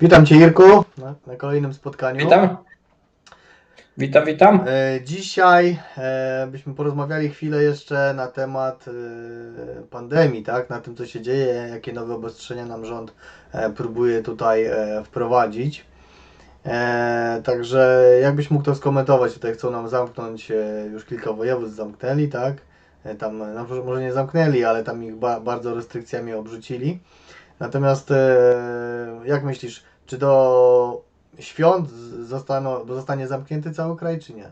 Witam Cię Irku na, na kolejnym spotkaniu. Witam. Witam, witam. E, dzisiaj e, byśmy porozmawiali chwilę jeszcze na temat e, pandemii, tak? Na tym co się dzieje, jakie nowe obostrzenia nam rząd e, próbuje tutaj e, wprowadzić. E, także jakbyś mógł to skomentować, tutaj chcą nam zamknąć, e, już kilka województw zamknęli, tak? E, tam, no, może- może nie zamknęli, ale tam ich ba, bardzo restrykcjami obrzucili. Natomiast e, jak myślisz, czy do świąt zostaną, zostanie zamknięty cały kraj, czy nie?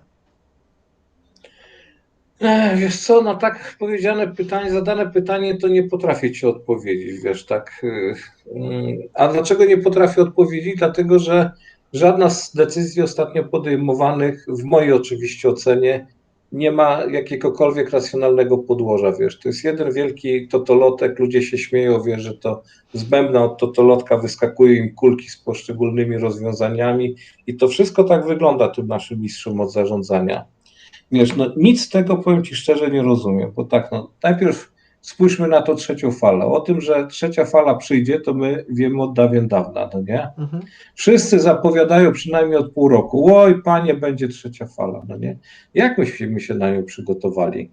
Wiesz co, na tak powiedziane pytanie, zadane pytanie, to nie potrafię ci odpowiedzieć, wiesz, tak. y, mm, A dlaczego nie potrafię odpowiedzieć? Dlatego, że żadna z decyzji ostatnio podejmowanych, w mojej oczywiście ocenie, nie ma jakiegokolwiek racjonalnego podłoża, wiesz. To jest jeden wielki totolotek, ludzie się śmieją, wiesz, że to z bębna od totolotka wyskakuje im kulki z poszczególnymi rozwiązaniami i to wszystko tak wygląda tym naszym mistrzom od zarządzania. Wiesz, no nic z tego powiem Ci szczerze nie rozumiem, bo tak, no najpierw spójrzmy na to trzecią falę. O tym, że trzecia fala przyjdzie, to my wiemy od dawien dawna, no nie? Mhm. Wszyscy zapowiadają przynajmniej od pół roku, oj panie, będzie trzecia fala, no nie? Jak myśmy się na nią przygotowali?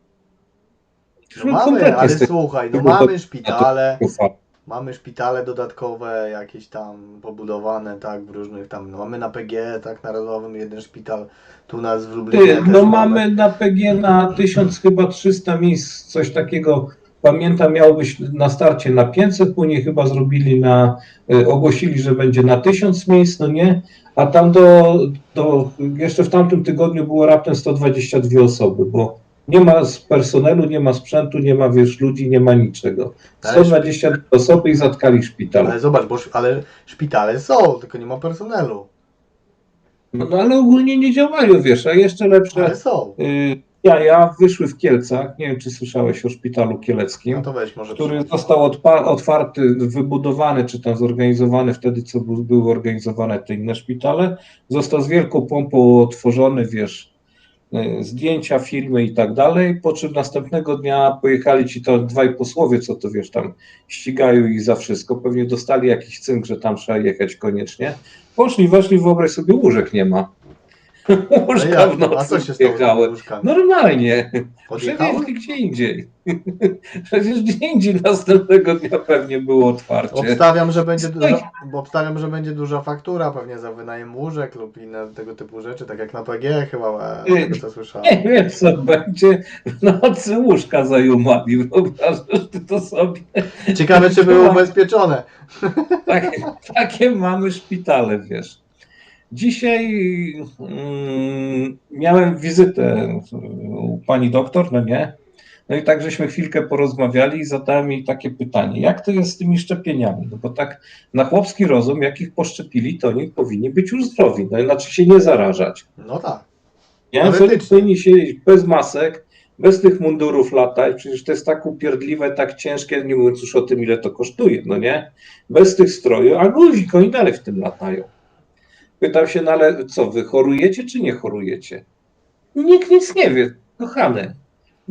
No my mamy, ale słuchaj, no mamy szpitale, mamy szpitale dodatkowe, jakieś tam pobudowane, tak, w różnych tam, no mamy na PG, tak, narodowym jeden szpital, tu nas w Lublinie Ty, no mamy na PG na 1000 chyba 300 miejsc, coś takiego. Pamiętam, miało być na starcie na 500, później chyba zrobili na, y, ogłosili, że będzie na 1000 miejsc, no nie? A tam do, do, jeszcze w tamtym tygodniu było raptem 122 osoby, bo nie ma personelu, nie ma sprzętu, nie ma wiesz, ludzi, nie ma niczego. Ale- 122 osoby i zatkali szpital. Ale zobacz, bo ale szpitale są, tylko nie ma personelu, No, no ale ogólnie nie działają, wiesz, a jeszcze lepsze. ale są. Y, Jaja wyszły w Kielcach. Nie wiem, czy słyszałeś o szpitalu No kieleckim, to weź może. który został odpa- otwarty, wybudowany, czy tam zorganizowany wtedy, co bu- były organizowane te inne szpitale. Został z wielką pompą otworzony, wiesz, y, zdjęcia, filmy i tak dalej. Po czym następnego dnia pojechali ci to dwaj posłowie, co to wiesz, tam ścigają ich za wszystko. Pewnie dostali jakiś cynk, że tam trzeba jechać koniecznie. Poszli, weszli, wyobraź sobie, łóżek nie ma. Łóżka w A nocy co się stało z wjechały. łóżkami? Normalnie. Podjechały? Przewieźli gdzie indziej. Przecież gdzie indziej następnego dnia pewnie było otwarcie. Obstawiam, że będzie Stoi. duża, bo obstawiam, że będzie duża faktura pewnie za wynajem łóżek lub inne tego typu rzeczy, tak jak na PG chyba, e, tego co słyszałem. Nie wiem, co będzie w nocy łóżka zajumali. Wyobrażasz ty to sobie? Ciekawe, czy były ubezpieczone. Takie, takie mamy szpitale, wiesz. Dzisiaj mm, miałem wizytę u pani doktor, no nie? No i tak żeśmy chwilkę porozmawiali i zadałem jej takie pytanie, jak to jest z tymi szczepieniami? No bo tak na chłopski rozum, jak ich poszczepili, to oni powinni być już zdrowi, no znaczy się nie zarażać. No tak. Wtedy powinni siedzieć bez masek, bez tych mundurów latać, przecież to jest tak upierdliwe, tak ciężkie, nie mówiąc już o tym, ile to kosztuje, no nie? Bez tych strojów, a luzik, oni dalej w tym latają. Pytam się, no ale co, wy chorujecie czy nie chorujecie? Nikt nic nie wie, kochany.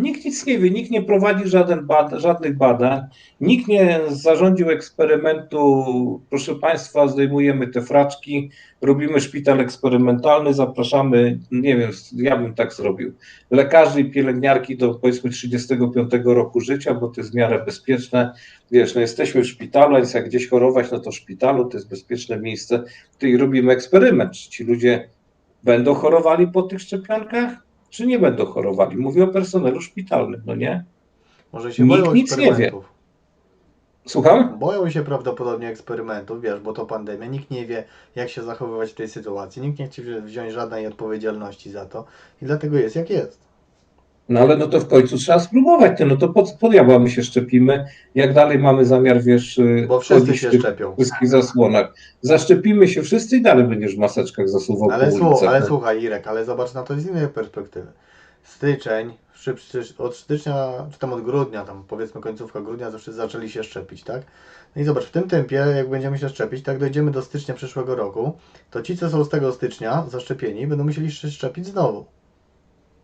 Nikt nic nie wie, nikt nie prowadzi żaden bad, żadnych badań, nikt nie zarządził eksperymentu, proszę Państwa, zdejmujemy te fraczki, robimy szpital eksperymentalny, zapraszamy, nie wiem, ja bym tak zrobił, lekarzy i pielęgniarki do powiedzmy 35 roku życia, bo to jest w miarę bezpieczne. Wiesz, no jesteśmy w szpitalu, więc jak gdzieś chorować, no to w szpitalu to jest bezpieczne miejsce. To i robimy eksperyment, czy ci ludzie będą chorowali po tych szczepionkach, czy nie będą chorowali. Mówię o personelu szpitalnym, no nie? Może się Nikt boją nic nie wie. Słucham? Boją się prawdopodobnie eksperymentów, wiesz, bo to pandemia. Nikt nie wie, jak się zachowywać w tej sytuacji. Nikt nie chce wzi- wziąć żadnej odpowiedzialności za to. I dlatego jest jak jest. No ale no to w końcu trzeba spróbować. No to po, po diabła my się szczepimy, jak dalej mamy zamiar, wiesz, y, Bo wszyscy się tych szczepią. wszystkich zasłonach. Zaszczepimy się wszyscy i dalej będziesz w maseczkach zasuwał Ale, po ulicach. ale no. słuchaj, Irek, ale zobacz na to z innej perspektywy. Styczeń, szyb- szyb- od stycznia, czy tam od grudnia, tam powiedzmy końcówka grudnia, zawsze zaczęli się szczepić, tak? No i zobacz, w tym tempie, jak będziemy się szczepić, tak dojdziemy do stycznia przyszłego roku, to ci, co są z tego stycznia zaszczepieni, będą musieli się szczepić znowu.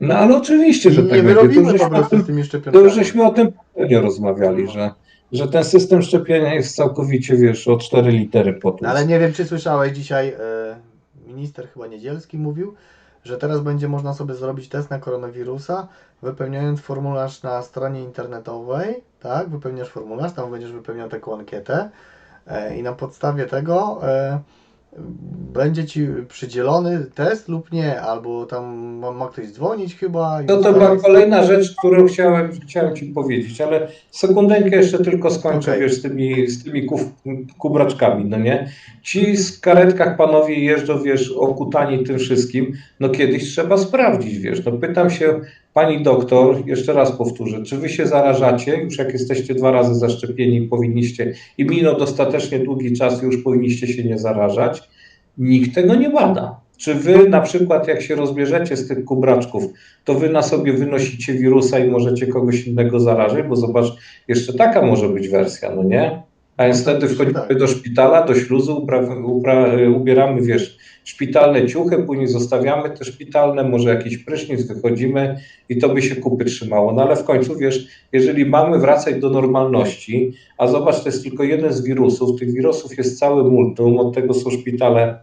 No ale oczywiście, że tak nie będzie. To wyrobimy już po żeśmy o prostu tym, z tymi to szczepionkami. już żeśmy o tym poprzednio rozmawiali, że że ten system szczepienia jest całkowicie, wiesz, o cztery litery potłuc. Ale nie wiem, czy słyszałeś dzisiaj, e, minister chyba Niedzielski mówił, że teraz będzie można sobie zrobić test na koronawirusa, wypełniając formularz na stronie internetowej, tak? Wypełniasz formularz, tam będziesz wypełniał taką ankietę e, i na podstawie tego e, będzie ci przydzielony test lub nie, albo tam ma, ma ktoś dzwonić chyba. No to była kolejna rzecz, którą chciałem, chciałem Ci powiedzieć, ale sekundenkę jeszcze tylko skończę, Okej. wiesz, z tymi, z tymi kuf, kubraczkami, no nie? Ci z karetkach panowie jeżdżą, wiesz, okutani tym wszystkim, no kiedyś trzeba sprawdzić, wiesz, no pytam się Pani doktor, jeszcze raz powtórzę, czy Wy się zarażacie, już jak jesteście dwa razy zaszczepieni, powinniście i minął dostatecznie długi czas, już powinniście się nie zarażać, nikt tego nie bada. Czy wy na przykład, jak się rozbierzecie z tych kubraczków, to wy na sobie wynosicie wirusa i możecie kogoś innego zarazić, bo zobacz, jeszcze taka może być wersja, no nie? A więc wtedy wchodzimy Tak. do szpitala, do śluzu, upra, upra, ubieramy, wiesz, szpitalne ciuchy, później zostawiamy te szpitalne, może jakiś prysznic, wychodzimy i to by się kupy trzymało. No ale w końcu, wiesz, jeżeli mamy wracać do normalności, a zobacz, to jest tylko jeden z wirusów, tych wirusów jest całe multum, od tego są szpitale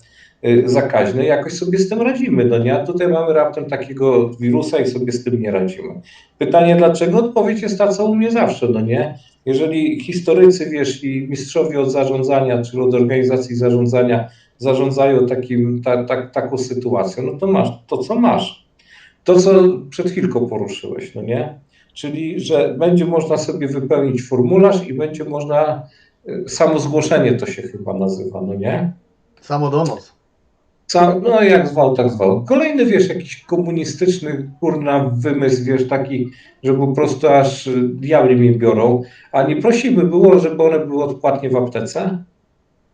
y, zakaźne, jakoś sobie z tym radzimy, no nie? A tutaj mamy raptem takiego wirusa i sobie z tym nie radzimy. Pytanie dlaczego? Odpowiedź jest ta, co u mnie zawsze, no nie? Jeżeli historycy, wiesz, i mistrzowie od zarządzania, czy od organizacji zarządzania zarządzają takim, ta, ta, taką sytuacją, no to masz to, co masz. To, co przed chwilką poruszyłeś, no nie? Czyli, że będzie można sobie wypełnić formularz i będzie można, y, samo zgłoszenie to się chyba nazywa, no nie? Samodonos. Ca- No jak zwał, tak zwał. Kolejny, wiesz, jakiś komunistyczny, kurna, wymysł, wiesz, taki, że po prostu aż y, diabli mnie biorą. A nie prościej by było, żeby one były odpłatnie w aptece?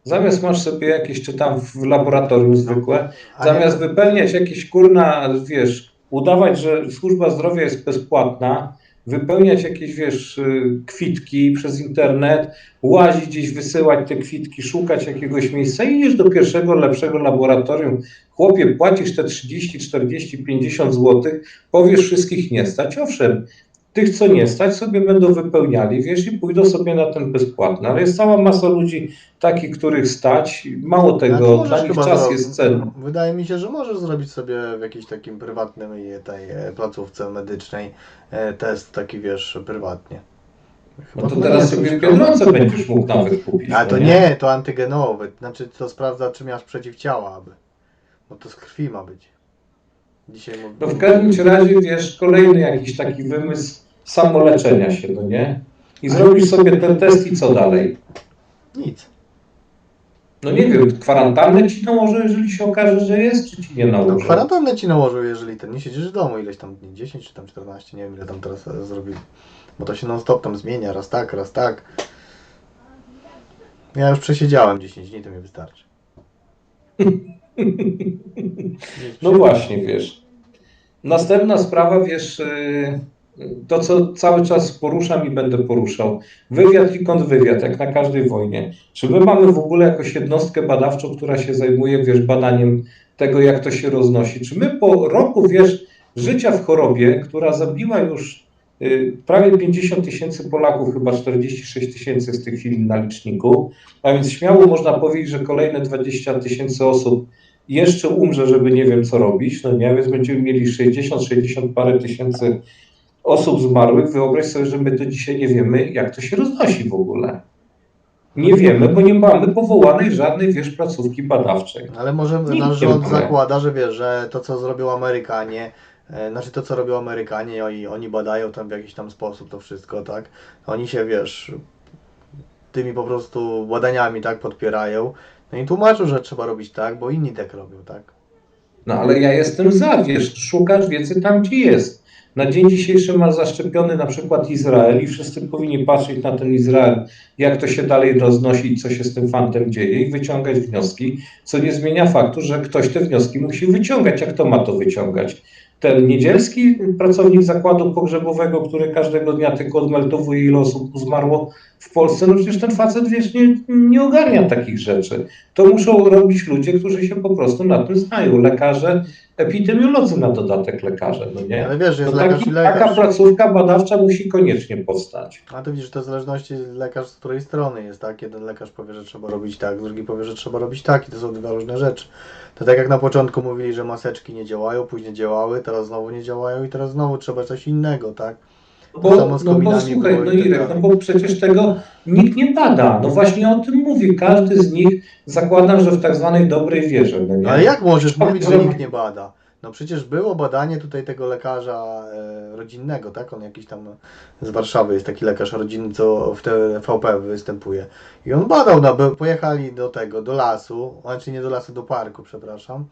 Zamiast masz sobie jakieś, czy tam w laboratorium zwykłe, zamiast wypełniać jakieś, kurna, wiesz, udawać, że służba zdrowia jest bezpłatna, wypełniać jakieś, wiesz, y, kwitki przez internet, łazić gdzieś, wysyłać te kwitki, szukać jakiegoś miejsca i idziesz do pierwszego, lepszego laboratorium. Chłopie, płacisz te 30, 40, 50 złotych, powiesz wszystkich nie stać. Owszem, tych, co nie stać, sobie będą wypełniali, wiesz, i pójdą sobie na ten bezpłatny. Ale jest cała masa ludzi takich, których stać. Mało No, to tego, możesz dla nich czas jest cenny. Wydaje mi się, że możesz zrobić sobie w jakiejś takim prywatnym tej e, placówce medycznej e, test taki, wiesz, prywatnie. Chyba No to nie teraz sobie Biedronce będziesz mógł nawet kupić. A to no nie, to antygenowy. Znaczy to sprawdza, czy masz przeciwciała, aby. Bo to z krwi ma być. Dzisiaj mówię. No w każdym razie, wiesz, kolejny jakiś taki wymysł samoleczenia się, no nie? I zrobisz sobie ten test i co dalej? Nic. No nie wiem, kwarantannę ci nałożę, jeżeli się okaże, że jest, czy ci nie No nałożę? kwarantannę ci nałożył, jeżeli ten nie siedzisz w domu ileś tam dni, 10 czy tam 14, nie wiem ile tam teraz e, zrobili. Bo to się non stop tam zmienia, raz tak, raz tak. Ja już przesiedziałem 10 dni, to mi wystarczy. No właśnie, wiesz. Następna sprawa, wiesz, yy, to co cały czas poruszam i będę poruszał. Wywiad i kontrwywiad, jak na każdej wojnie. Czy my mamy w ogóle jakąś jednostkę badawczą, która się zajmuje, wiesz, badaniem tego, jak to się roznosi? Czy my po roku, wiesz, życia w chorobie, która zabiła już yy, prawie 50 tysięcy Polaków, chyba 46 tysięcy z tej chwili na liczniku, a więc śmiało można powiedzieć, że kolejne 20 tysięcy osób jeszcze umrze, żeby nie wiem co robić, no nie, więc będziemy mieli 60, 60 parę tysięcy osób zmarłych. Wyobraź sobie, że my do dzisiaj nie wiemy, jak to się roznosi w ogóle. Nie wiemy, bo nie mamy powołanej żadnej, wiesz, placówki badawczej. Ale może Nikt nasz rząd zakłada, że wiesz, że to co zrobią Amerykanie, e, znaczy to co robią Amerykanie, oni, oni badają tam w jakiś tam sposób to wszystko, tak? Oni się wiesz, tymi po prostu badaniami tak podpierają. No i tłumaczą, że trzeba robić tak, bo inni tak robią, tak? No ale ja jestem za, wiesz, szukasz wiedzy tam, gdzie jest. Na dzień dzisiejszy ma zaszczepiony na przykład Izrael i wszyscy powinni patrzeć na ten Izrael, jak to się dalej roznosi, co się z tym fantem dzieje i wyciągać wnioski, co nie zmienia faktu, że ktoś te wnioski musi wyciągać. Jak to ma to wyciągać? Ten niedzielski pracownik zakładu pogrzebowego, który każdego dnia tylko odmeltowuje, ile osób zmarło, w Polsce, no przecież ten facet, wiesz, nie, nie ogarnia takich rzeczy. To muszą robić ludzie, którzy się po prostu na tym znają. Lekarze, epidemiolodzy na dodatek lekarze, no nie? Ale wiesz, To jest lekarz taki, i taka lekarz. placówka badawcza musi koniecznie powstać. A to widzisz, to w zależności lekarz z której strony jest, tak? Jeden lekarz powie, że trzeba robić tak, drugi powie, że trzeba robić tak i to są dwa różne rzeczy. To tak jak na początku mówili, że maseczki nie działają, później działały, teraz znowu nie działają i teraz znowu trzeba coś innego, tak? Bo, samo z no bo kominami słuchaj, było no i tak Irek, no dalej. bo przecież tego nikt nie bada. No właśnie o tym mówię. Każdy z nich zakładam, że w tak zwanej dobrej wierze. No nie? Ale jak możesz mówić, że nikt nie bada? No przecież było badanie tutaj tego lekarza e, rodzinnego, tak? On jakiś tam z Warszawy jest taki lekarz rodzinny, co w TVP występuje. I on badał, no, bo pojechali do tego, do lasu, znaczy nie do lasu, do parku, przepraszam.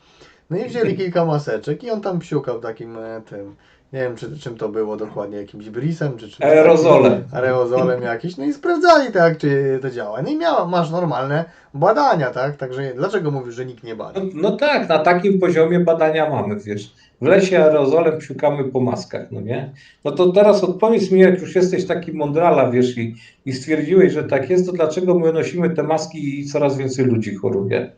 No i wzięli kilka maseczek i on tam psiukał takim e, tym, nie wiem czy, czym to było dokładnie, jakimś brisem czy takim. Aerozolem. aerozolem jakiś, no i sprawdzali tak, czy to działa. No i miała, masz normalne badania, tak? Także dlaczego mówisz, że nikt nie bada? No, no tak, na takim poziomie badania mamy, wiesz. W lesie aerozolem psiukamy po maskach, no nie? No to teraz odpowiedz mi, jak już jesteś taki mądrala, wiesz, i, i stwierdziłeś, że tak jest, to dlaczego my nosimy te maski i coraz więcej ludzi choruje?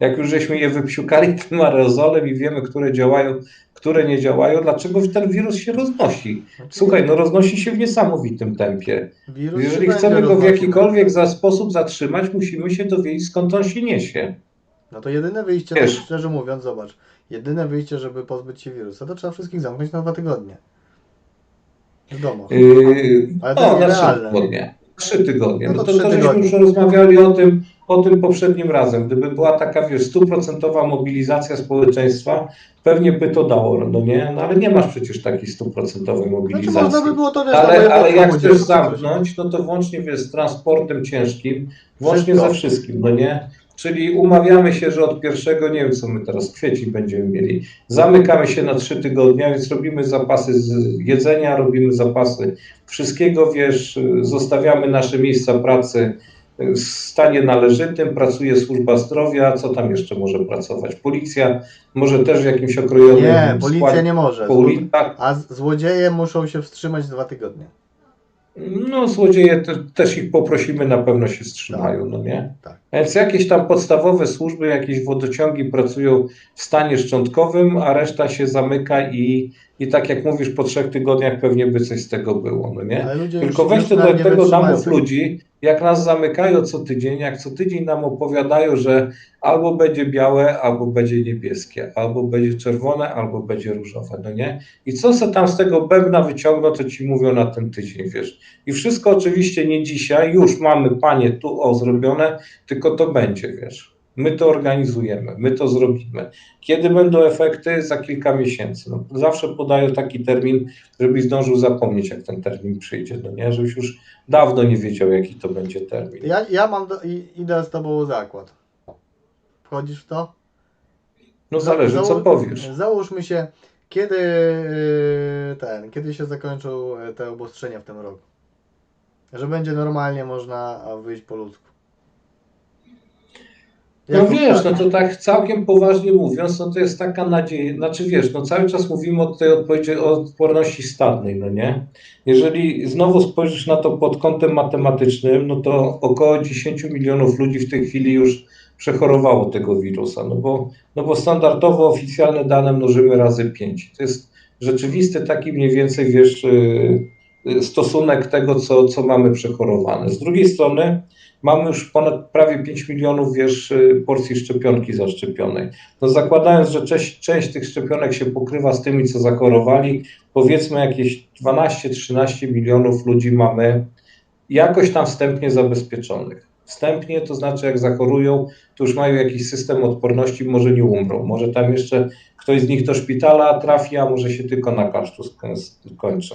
Jak już żeśmy je wypsiukali tym aerozolem i wiemy, które działają, które nie działają, dlaczego ten wirus się roznosi? Słuchaj, no roznosi się w niesamowitym tempie. Wirus Jeżeli chcemy go w jakikolwiek za sposób zatrzymać, musimy się dowiedzieć, skąd on się niesie. No to jedyne wyjście, Wiesz. no, szczerze mówiąc, zobacz, jedyne wyjście, żeby pozbyć się wirusa, to trzeba wszystkich zamknąć na dwa tygodnie. W domu. Yy, Ale to no, jest trzy tygodnie. Trzy tygodnie. No No to to, trzy to żeśmy tygodnie. już rozmawiali o tym, o tym poprzednim razem. Gdyby była taka, wiesz, stuprocentowa mobilizacja społeczeństwa, pewnie by to dało, no nie? No ale nie masz przecież takiej stuprocentowej Znaczy mobilizacji. można by było to wiesz, Ale, ale jak chcesz zamknąć, no to włącznie wiesz, z transportem ciężkim, włącznie Wszystko. ze wszystkim, no nie? Czyli umawiamy się, że od pierwszego, nie wiem co my teraz, kwiecień będziemy mieli, zamykamy się na trzy tygodnie, więc robimy zapasy z jedzenia, robimy zapasy wszystkiego, wiesz, zostawiamy nasze miejsca pracy w stanie należytym, pracuje służba zdrowia, co tam jeszcze może pracować? Policja, może też w jakimś okrojonym Nie, policja nie może. po ulicach. A złodzieje muszą się wstrzymać dwa tygodnie. No, złodzieje te, też ich poprosimy, na pewno się wstrzymają, no nie? Tak. Więc jakieś tam podstawowe służby, jakieś wodociągi pracują w stanie szczątkowym, a reszta się zamyka i, i tak jak mówisz, po trzech tygodniach pewnie by coś z tego było, no nie? Tylko weź to do tego namów ludzi, jak nas zamykają co tydzień, jak co tydzień nam opowiadają, że albo będzie białe, albo będzie niebieskie, albo będzie czerwone, albo będzie różowe, no nie? I co se tam z tego bębna wyciągną, to ci mówią na ten tydzień, wiesz. I wszystko oczywiście nie dzisiaj, już mamy panie tu o zrobione, tylko to będzie, wiesz. My to organizujemy, my to zrobimy. Kiedy będą efekty? Za kilka miesięcy. No, zawsze podaję taki termin, żebyś zdążył zapomnieć, jak ten termin przyjdzie, no nie? Żebyś już dawno nie wiedział, jaki to będzie termin. Ja, ja mam, do, i, idę z tobą zakład. Wchodzisz w to? No Za- zależy, co powiesz. Załóżmy się, kiedy yy, ten, kiedy się zakończą e, te obostrzenia w tym roku. Że będzie normalnie można wyjść po ludzku. No wiesz, no to tak całkiem poważnie mówiąc, no to jest taka nadzieja, znaczy wiesz, no cały czas mówimy o tej odpowiedzi, o odporności stadnej, no nie? Jeżeli znowu spojrzysz na to pod kątem matematycznym, no to około 10 milionów ludzi w tej chwili już przechorowało tego wirusa, no bo, no bo standardowo oficjalne dane mnożymy razy 5. To jest rzeczywisty taki mniej więcej, wiesz, y, y, stosunek tego, co, co mamy przechorowane. Z drugiej strony mamy już ponad prawie 5 milionów, wiesz, y, porcji szczepionki zaszczepionej. No zakładając, że część, część tych szczepionek się pokrywa z tymi, co zachorowali, powiedzmy jakieś 12-13 milionów ludzi mamy jakoś tam wstępnie zabezpieczonych. Wstępnie to znaczy, jak zachorują, to już mają jakiś system odporności, może nie umrą. Może tam jeszcze ktoś z nich do szpitala trafi, a może się tylko na kasztu skoń- skończy.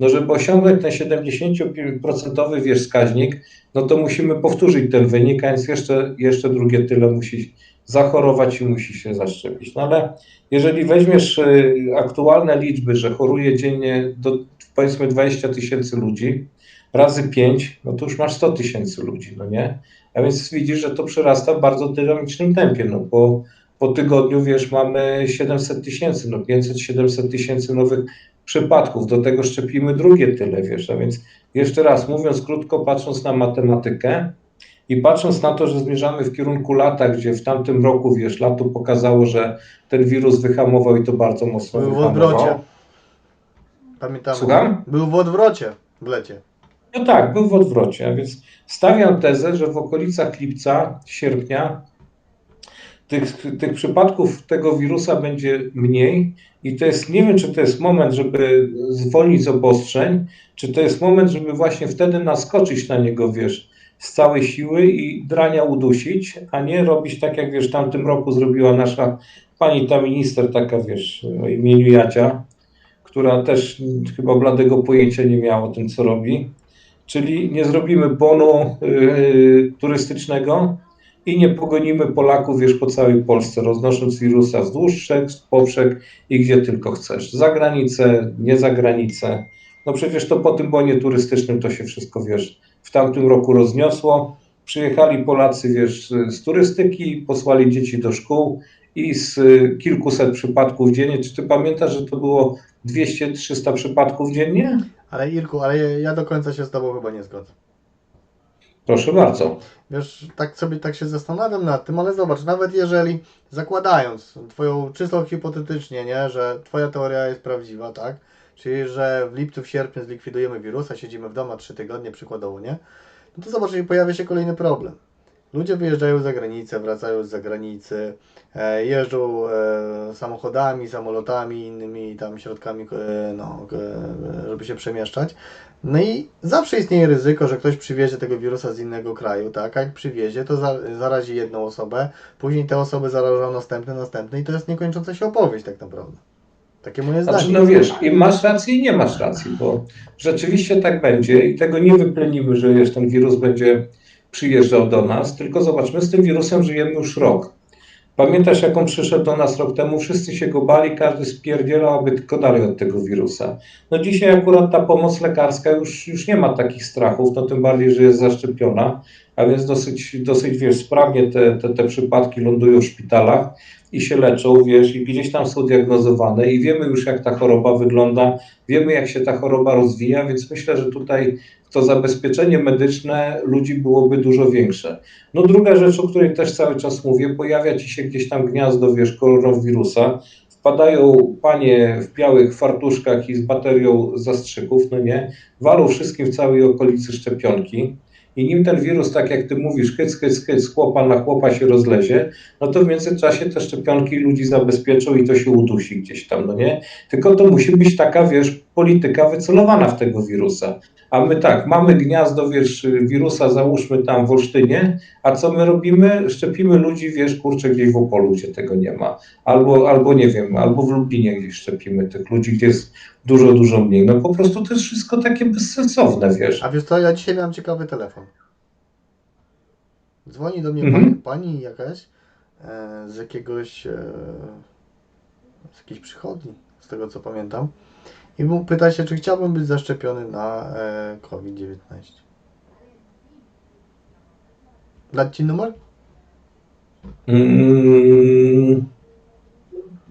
No, żeby osiągnąć ten 70% wiesz, wskaźnik, no to musimy powtórzyć ten wynik, a więc jeszcze, jeszcze drugie tyle musi zachorować i musi się zaszczepić. No ale jeżeli weźmiesz y, aktualne liczby, że choruje dziennie do powiedzmy 20 tysięcy ludzi, razy 5, no to już masz 100 tysięcy ludzi, no nie? A więc widzisz, że to przyrasta w bardzo dynamicznym tempie, no po, po tygodniu, wiesz, mamy 700 tysięcy, no 500-700 tysięcy nowych przypadków, do tego szczepimy drugie tyle, wiesz, a więc jeszcze raz mówiąc krótko, patrząc na matematykę i patrząc na to, że zmierzamy w kierunku lata, gdzie w tamtym roku, wiesz, lato pokazało, że ten wirus wyhamował i to bardzo mocno Był w wyhamował. odwrocie. Pamiętamy. Słucham? Był w odwrocie w lecie. No tak, był w odwrocie, a więc stawiam tezę, że w okolicach lipca, sierpnia tych, tych przypadków tego wirusa będzie mniej i to jest, nie wiem, czy to jest moment, żeby zwolnić z obostrzeń, czy to jest moment, żeby właśnie wtedy naskoczyć na niego, wiesz, z całej siły i drania udusić, a nie robić tak, jak wiesz, tamtym roku zrobiła nasza pani ta minister, taka wiesz, o imieniu Jacia, która też chyba bladego pojęcia nie miała o tym, co robi. Czyli nie zrobimy bonu yy, turystycznego i nie pogonimy Polaków, wiesz, po całej Polsce, roznosząc wirusa wzdłuż rzek, z poprzek i gdzie tylko chcesz. Za granicę, nie za granicę. No przecież to po tym bonie turystycznym to się wszystko, wiesz, w tamtym roku rozniosło. Przyjechali Polacy, wiesz, z turystyki, posłali dzieci do szkół i z y, kilkuset przypadków dziennie. Czy ty pamiętasz, że to było 200-300 przypadków dziennie? Ale Irku, ale ja do końca się z Tobą chyba nie zgodzę. Proszę bardzo. Wiesz, tak sobie tak się zastanawiam nad tym, ale zobacz, nawet jeżeli zakładając Twoją czysto hipotetycznie, nie, że Twoja teoria jest prawdziwa, tak? Czyli, że w lipcu, w sierpniu zlikwidujemy wirusa, siedzimy w domu 3 tygodnie przykładowo, nie? No to zobacz, i pojawia się kolejny problem. Ludzie wyjeżdżają za granicę, wracają z zagranicy, e, jeżdżą e, samochodami, samolotami, innymi tam środkami, e, no, żeby się przemieszczać. No i zawsze istnieje ryzyko, że ktoś przywiezie tego wirusa z innego kraju, tak? A jak przywiezie, to za, zarazi jedną osobę, później te osoby zarażą następne, następne i to jest niekończąca się opowieść tak naprawdę. Takie moje zdanie. Znaczy, no wiesz, i masz rację i nie masz racji, bo rzeczywiście tak będzie i tego nie wyplenimy, że wiesz, ten wirus będzie przyjeżdżał do nas, tylko zobacz, my z tym wirusem żyjemy już rok. Pamiętasz, jak on przyszedł do nas rok temu? Wszyscy się go bali, każdy spierdzielał, aby tylko dalej od tego wirusa. No dzisiaj akurat ta pomoc lekarska już, już nie ma takich strachów, no tym bardziej, że jest zaszczepiona, a więc dosyć, dosyć wiesz, sprawnie te, te, te przypadki lądują w szpitalach i się leczą, wiesz, i gdzieś tam są diagnozowane i wiemy już, jak ta choroba wygląda, wiemy, jak się ta choroba rozwija, więc myślę, że tutaj to zabezpieczenie medyczne ludzi byłoby dużo większe. No druga rzecz, o której też cały czas mówię, pojawia ci się gdzieś tam gniazdo, wiesz, koronawirusa, wpadają panie w białych fartuszkach i z baterią zastrzyków, no nie, walą wszystkim w całej okolicy szczepionki i nim ten wirus, tak jak ty mówisz, hyc, hyc, hyc, chłopa na chłopa się rozlezie, no to w międzyczasie te szczepionki ludzi zabezpieczą i to się udusi gdzieś tam, no nie? Tylko to musi być taka, wiesz, polityka wycelowana w tego wirusa. A my tak, mamy gniazdo, wiesz, wirusa, załóżmy tam w Olsztynie, a co my robimy? Szczepimy ludzi, wiesz, kurczę, gdzieś w Opolu, gdzie tego nie ma. Albo, albo nie wiem, albo w Lublinie gdzieś szczepimy tych ludzi, gdzie jest dużo, dużo mniej. No po prostu to jest wszystko takie bezsensowne, wiesz. A wiesz co, ja dzisiaj miałem ciekawy telefon. Dzwoni do mnie Mhm. pani, pani jakaś e, z jakiegoś e, z jakiejś przychodni, z tego co pamiętam. I mu pyta się, czy chciałbym być zaszczepiony na e, COVID-19. Dać ci numer? Mm,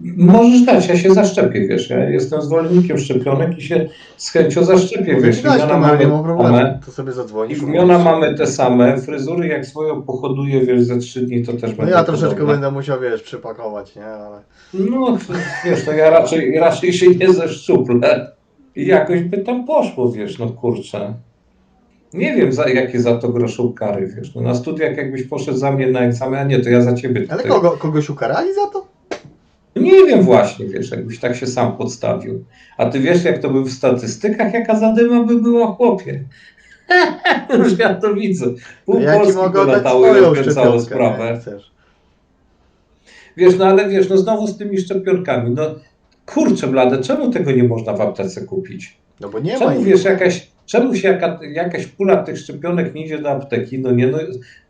możesz dać, ja się zaszczepię, wiesz, ja jestem zwolennikiem szczepionek i się z chęcią zaszczepię, wiesz, dać imiona mamy nie ma te problemu. same, To sobie zadzwonisz. imiona mamy te same, fryzury jak swoją pohoduję, wiesz, ze trzy dni to też No będą ja troszeczkę podobne. będę musiał, wiesz, przypakować, nie? Ale... No, wiesz, to ja raczej, raczej się nie zeszczuplę. I jakoś by tam poszło, wiesz, no kurczę. Nie wiem, za, jakie za to groszą kary, wiesz. No, na studiach jakbyś poszedł za mnie na egzamin, a nie, to ja za ciebie Ale tutaj. kogo, kogoś ukarali za to? Nie wiem właśnie, wiesz, jakbyś tak się sam podstawił. A ty wiesz, jak to by w statystykach, jaka zadyma by była, chłopie. Już ja to widzę. Pół ci Polski mogę by oddać latało i rozkręcało sprawę. Wiesz, no ale wiesz, no znowu z tymi szczepionkami, no kurczę blade, czemu tego nie można w aptece kupić? No bo nie ma Czemu wiesz, jakaś, czemu się jaka, jakaś pula tych szczepionek nie idzie do apteki? No nie, no,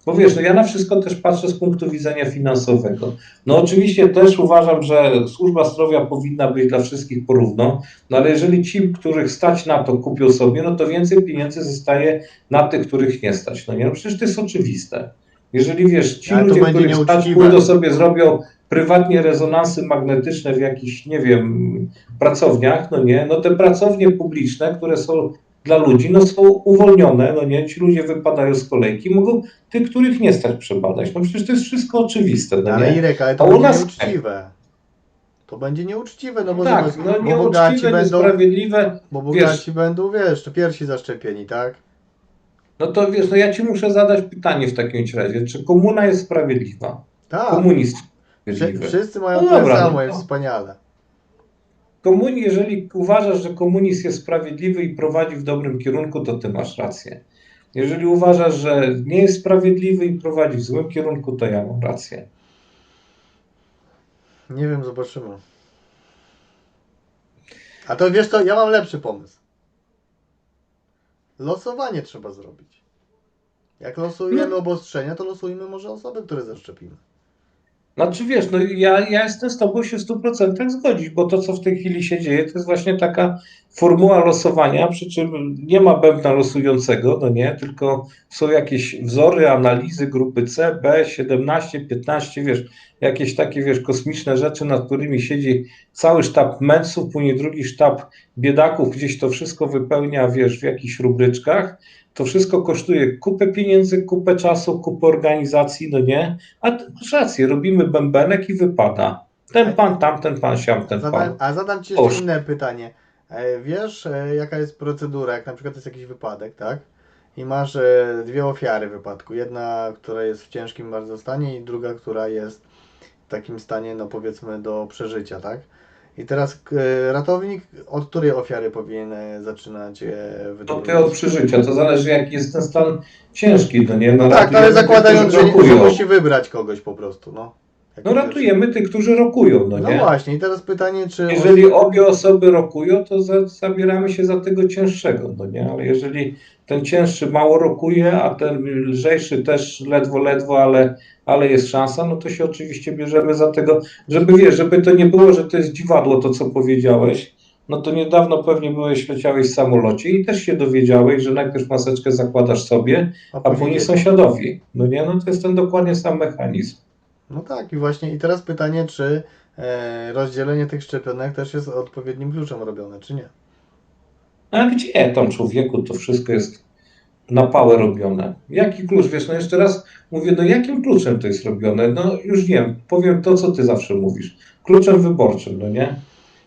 bo wiesz, no ja na wszystko też patrzę z punktu widzenia finansowego. No oczywiście też uważam, że służba zdrowia powinna być dla wszystkich porówno, no ale jeżeli ci, których stać na to, kupią sobie, no to więcej pieniędzy zostaje na tych, których nie stać. No nie, no przecież to jest oczywiste. Jeżeli wiesz, ci ludzie, których stać, pójdą sobie, zrobią prywatnie rezonansy magnetyczne w jakichś, nie wiem, pracowniach, no nie, no te pracownie publiczne, które są dla ludzi, no są uwolnione, no nie, ci ludzie wypadają z kolejki, mogą tych, których nie stać przebadać. No przecież to jest wszystko oczywiste, no Ale nie? Irek, ale to A u nas- nieuczciwe. To będzie nieuczciwe, no bo, tak, no bo bogaci będą, bo bogaci będą, wiesz, to pierwsi zaszczepieni, tak? no to wiesz, no ja ci muszę zadać pytanie w takim razie, czy komuna jest sprawiedliwa? Tak. Sprawiedliwy. Wszyscy mają No tyle dobra, samo, no jest to- wspaniale. Komunii, jeżeli uważasz, że komunizm jest sprawiedliwy i prowadzi w dobrym kierunku, to ty masz rację. Jeżeli uważasz, że nie jest sprawiedliwy i prowadzi w złym kierunku, to ja mam rację. Nie wiem, zobaczymy. A to wiesz co, ja mam lepszy pomysł. Losowanie trzeba zrobić. Jak losujemy No. obostrzenia, to losujmy może osoby, które zaszczepimy. Znaczy wiesz, no ja, ja jestem z tobą się w 100% zgodzić, bo to, co w tej chwili się dzieje, to jest właśnie taka formuła losowania, przy czym nie ma bębna losującego, no nie, tylko są jakieś wzory, analizy grupy C, B, 17, 15, wiesz, jakieś takie, wiesz, kosmiczne rzeczy, nad którymi siedzi cały sztab męców, później drugi sztab biedaków, gdzieś to wszystko wypełnia, wiesz, w jakichś rubryczkach, to wszystko kosztuje kupę pieniędzy, kupę czasu, kupę organizacji, no nie, a masz rację, robimy bębenek i wypada. Ten pan, tamten pan, siam, ten Zadam, pan. a zadam Ci Oż. jeszcze inne pytanie. E, Wiesz, e, jaka jest procedura, jak na przykład jest jakiś wypadek, tak? I masz e, dwie ofiary wypadku. Jedna, która jest w ciężkim bardzo stanie i druga, która jest w takim stanie, no powiedzmy, do przeżycia, tak? I teraz ratownik od której ofiary powinien e, zaczynać e, To wydobywać? ty od przeżycia, to zależy jaki jest ten stan ciężki, no nie? No, No tak, ale zakładając, że, musi wybrać kogoś po prostu, no. No ratujemy tych, którzy rokują, no No nie? właśnie, i teraz pytanie, czy... Jeżeli obie osoby rokują, to za, zabieramy się za tego cięższego, no nie? Ale jeżeli ten cięższy mało rokuje, a ten lżejszy też ledwo, ledwo, ale, ale jest szansa, no to się oczywiście bierzemy za tego, żeby wiesz, żeby to nie było, że to jest dziwadło to, co powiedziałeś, no to niedawno pewnie byłeś, leciałeś w samolocie i też się dowiedziałeś, że najpierw maseczkę zakładasz sobie, a później sąsiadowi, no nie? No to jest ten dokładnie sam mechanizm. No tak, i właśnie i teraz pytanie, czy e, rozdzielenie tych szczepionek też jest odpowiednim kluczem robione, czy nie? A gdzie tam człowieku to wszystko jest na pałę robione? Jaki klucz? Wiesz, no jeszcze raz mówię, no jakim kluczem to jest robione? No już wiem, powiem to, co ty zawsze mówisz. Kluczem wyborczym, no nie?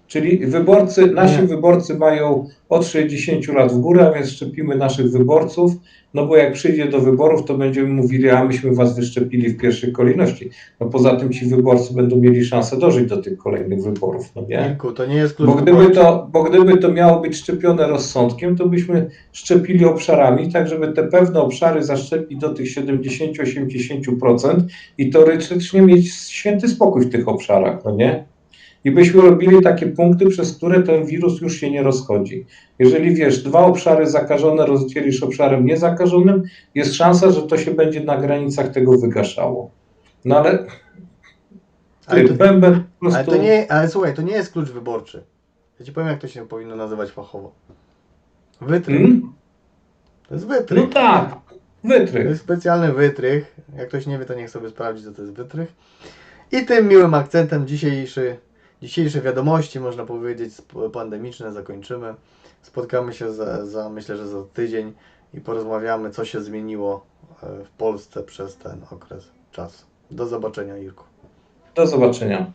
Czyli wyborcy, nasi wyborcy mają od 60 lat w górę, a więc szczepimy naszych wyborców, no bo jak przyjdzie do wyborów, to będziemy mówili, a myśmy was wyszczepili w pierwszej kolejności. No poza tym ci wyborcy będą mieli szansę dożyć do tych kolejnych wyborów, no nie? To nie jest klucz Bo gdyby, to, bo gdyby to miało być szczepione rozsądkiem, to byśmy szczepili obszarami, tak żeby te pewne obszary zaszczepić do tych 70-80% i teoretycznie mieć święty spokój w tych obszarach, no nie? I byśmy robili takie punkty, przez które ten wirus już się nie rozchodzi. Jeżeli wiesz, dwa obszary zakażone rozdzielisz obszarem niezakażonym, jest szansa, że to się będzie na granicach tego wygaszało. No ale, Ale to, bęben po ale prostu... to nie, ale słuchaj, to nie jest klucz wyborczy. Ja ci powiem, jak to się powinno nazywać fachowo. Wytrych. Hmm? To jest wytrych. No tak, To wytrych. jest specjalny wytrych. Jak ktoś nie wie, to niech sobie sprawdzi, co to jest wytrych. I tym miłym akcentem dzisiejszy, dzisiejsze wiadomości, można powiedzieć, pandemiczne zakończymy. Spotkamy się za, za, myślę, że za tydzień i porozmawiamy, co się zmieniło e, w Polsce przez ten okres czasu. Do zobaczenia, Irku. Do zobaczenia.